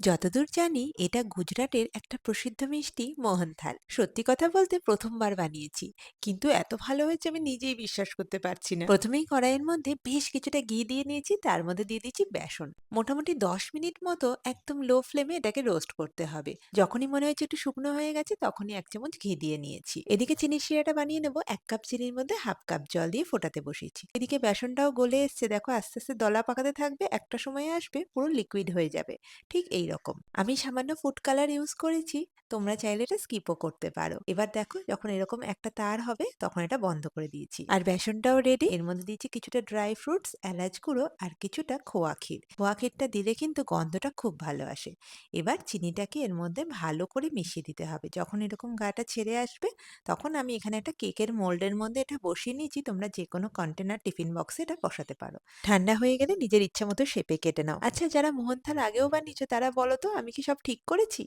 যতদূর জানি, এটা গুজরাটের একটা প্রসিদ্ধ মিষ্টি মোহনথাল সত্যি কথা বলতে প্রথমবার বানিয়েছি। কিন্তু এত ভালো হয়েছে আমি নিজেই বিশ্বাস করতে পারছি না। প্রথমেই কড়াইয়ের মধ্যে বেশ কিছুটা ঘি দিয়ে নিয়েছি, তার মধ্যে দিয়ে দিচ্ছি বেসন। মোটামুটি দশ মিনিট মতো একদম লো ফ্লেমে এটাকে রোস্ট করতে হবে। যখনই মনে হয়েছে একটু শুকনো হয়ে গেছে, তখনই এক চামচ ঘি দিয়ে নিয়েছি। এদিকে চিনি শিরাটা বানিয়ে নেব। এক কাপ চিনির মধ্যে হাফ কাপ জল দিয়ে ফোটাতে বসিয়েছি। এদিকে বেসনটাও গলে এসছে। দেখো আস্তে আস্তে দলা পাকাতে থাকবে, একটা সময় আসবে, পুরো লিকুইড হয়ে যাবে। ঠিক এই রকম আমি সামান্য ফুড কালার ইউজ করেছি, তোমরা চাইলে এটা স্কিপও করতে পারো। এবার দেখো, যখন এরকম একটা তার হবে, তখন এটা বন্ধ করে দিয়েছি। আর বেসনটাও রেডি এর মধ্যে দিয়েছি কিছুটা ড্রাই ফ্রুটস এলাচ গুঁড়ো আর কিছুটা খোয়া ক্ষীর। খোয়া ক্ষীরটা দিলে কিন্তু গন্ধটা খুব ভালো আসে। এবার চিনিটাকে এর মধ্যে ভালো করে মিশিয়ে দিতে হবে। যখন এরকম গাটা ছেড়ে আসবে, তখন আমি এখানে একটা কেকের মোল্ডের মধ্যে এটা বসিয়ে নিয়েছি। তোমরা যে কোনো কন্টেনার টিফিন বক্সে এটা বসাতে পারো। ঠান্ডা হয়ে গেলে নিজের ইচ্ছা মতো শেপে কেটে নাও। আচ্ছা যারা মোহনথাল আগেও বানিয়েছো, তারা বলো তো আমি কি সব ঠিক করেছি?